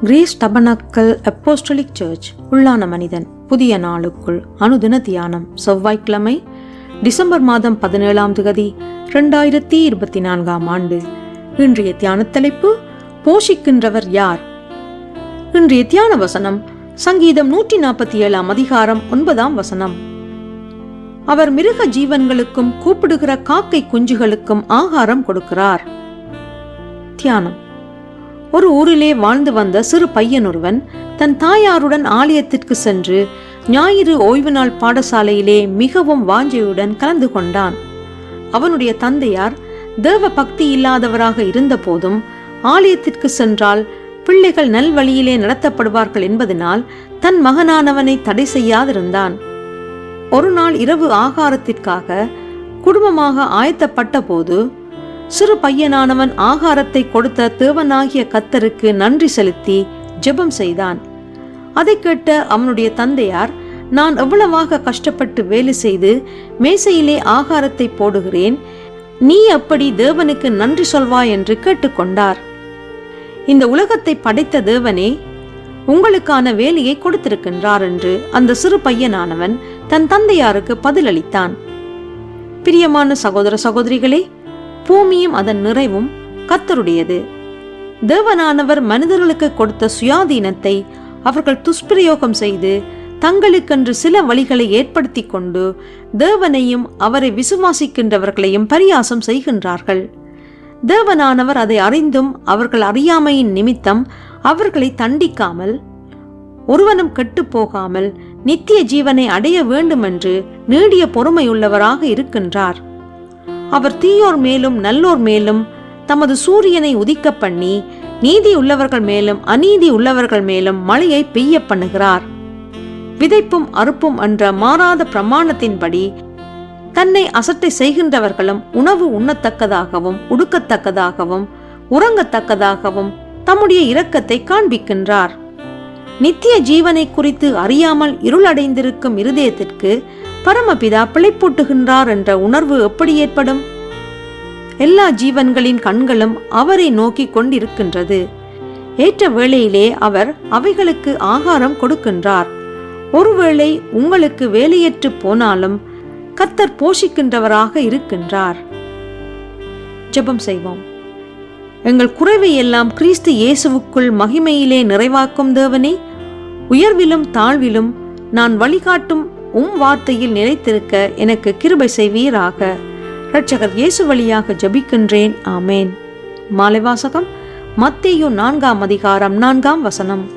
Greece tabernacle apostolic search உள்ளான மனிதன் புதிய நாளுக்குள் அனுதின தியானம் செவ்வாய்க்கிழமை டிசம்பர் மாதம் பதினேழாம் திகதி இரண்டாயிரத்தி இருபத்தி நான்காம் ஆண்டு. இன்றைய தியான தலைப்பு போஷிக்கின்றவர் யார்? இன்றைய தியான வசனம் சங்கீதம் நூற்றி நாற்பத்தி ஏழாம் அதிகாரம் ஒன்பதாம் வசனம். அவர் மிருக ஜீவன்களுக்கும் கூப்பிடுகிற காக்கை குஞ்சுகளுக்கும் ஆகாரம் கொடுக்கிறார். தியானம். ஒரு ஊரிலே வாழ்ந்து வந்த சிறு பையன் ஒருவன் தன் தாயாருடன் ஆலயத்திற்கு சென்று ஞாயிறு ஓய்வு நாள் பாடசாலையிலே மிகவும் வாஞ்சையுடன் கலந்து கொண்டான். அவனுடைய தந்தையார் தேவ பக்தி இல்லாதவராக இருந்தபோதும் ஆலயத்திற்கு சென்றால் பிள்ளைகள் நல்வழியிலே நடத்தப்படுவார்கள் என்பதனால் தன் மகனானவனை தடை செய்யாதிருந்தான். ஒரு நாள் இரவு ஆகாரத்திற்காக குடும்பமாக ஆயத்தப்பட்ட போது சிறு பையனானவன் ஆகாரத்தை கொடுத்த தேவனாகிய கத்தருக்கு நன்றி செலுத்தி ஜெபம் செய்தான். அதை கேட்ட அவனுடைய தந்தையார் நான் எவ்வளவாக கஷ்டப்பட்டு வேலை செய்து மேசையிலே ஆகாரத்தை போடுகிறேன் நீ அப்படி தேவனுக்கு நன்றி சொல்வாய் என்று கேட்டுக்கொண்டார். இந்த உலகத்தை படைத்த தேவனே உங்களுக்கான வேலையை கொடுத்திருக்கின்றார் என்று அந்த சிறு பையனானவன் தன் தந்தையாருக்கு பதிலளித்தான். பிரியமான சகோதர சகோதரிகளே பூமியும் அதன் நிறைவும் கத்தருடையது தேவனானவர் மனிதர்களுக்கு கொடுத்த சுயாதீனத்தை அவர்கள் துஷ்பிரயோகம் செய்து தங்களுக்கென்று சில வழிகளை ஏற்படுத்தி கொண்டு தேவனையும் அவரை விசுவாசிக்கின்றவர்களையும் பரியாசம் செய்கின்றார்கள். தேவனானவர் அதை அறிந்தும் அவர்கள் அறியாமையின் நிமித்தம் அவர்களை தண்டிக்காமல் ஒருவனும் கெட்டு போகாமல் நித்திய ஜீவனை அடைய வேண்டுமென்று நீடிய பொறுமையுள்ளவராக இருக்கின்றார். அவர் தீயோர் மேலும் நல்லோர் மேலும் தமது சூரியனை உதிக்க பண்ணி நீதி உள்ளவர்கள் மேலும் அநீதி உள்ளவர்கள் மேலும் மழையை பெய்ய பண்ணுகிறார். விதைப்பும் அறுப்பும் என்ற மாறாத பிரமாணத்தின்படி தன்னை அசட்டை செய்கின்றவர்களும் உணவு உண்ணத்தக்கதாகவும் உடுக்கத்தக்கதாகவும் உறங்கத்தக்கதாகவும் தம்முடைய இரக்கத்தை காண்பிக்கின்றார். நித்திய ஜீவனை குறித்து அறியாமல் இருளடைந்திருக்கும் இருதயத்திற்கு பரமபிதா பிழைப்பூட்டுகின்றார் என்ற உணர்வு எப்படி ஏற்படும்? எல்லா ஜீவன்களின் கண்களும் அவரை நோக்கி கொண்டிருக்கின்றது. ஏற்ற வேளையிலே அவர் அவைகளுக்கு ஆகாரம் கொடுக்கின்றார். ஒருவேளை உங்களுக்கு வேலையற்று போனாலும் கத்தர் போஷிக்கின்றவராக இருக்கின்றார். ஜெபம் செய்வோம். எங்கள் குறைவை எல்லாம் கிறிஸ்து இயேசுவுக்குள் மகிமையிலே நிறைவாக்கும் தேவனே உயர்விலும் தாழ்விலும் நான் வழிகாட்டும் உம் வார்த்தையில் நிலைத்திருக்க எனக்கு கிருபை செய்வீராக. இரட்சகர் இயேசு வழியாக ஜபிக்கின்றேன். ஆமேன். மாலை வாசகம் மத்தேயு நான்காம் அதிகாரம் நான்காம் வசனம்.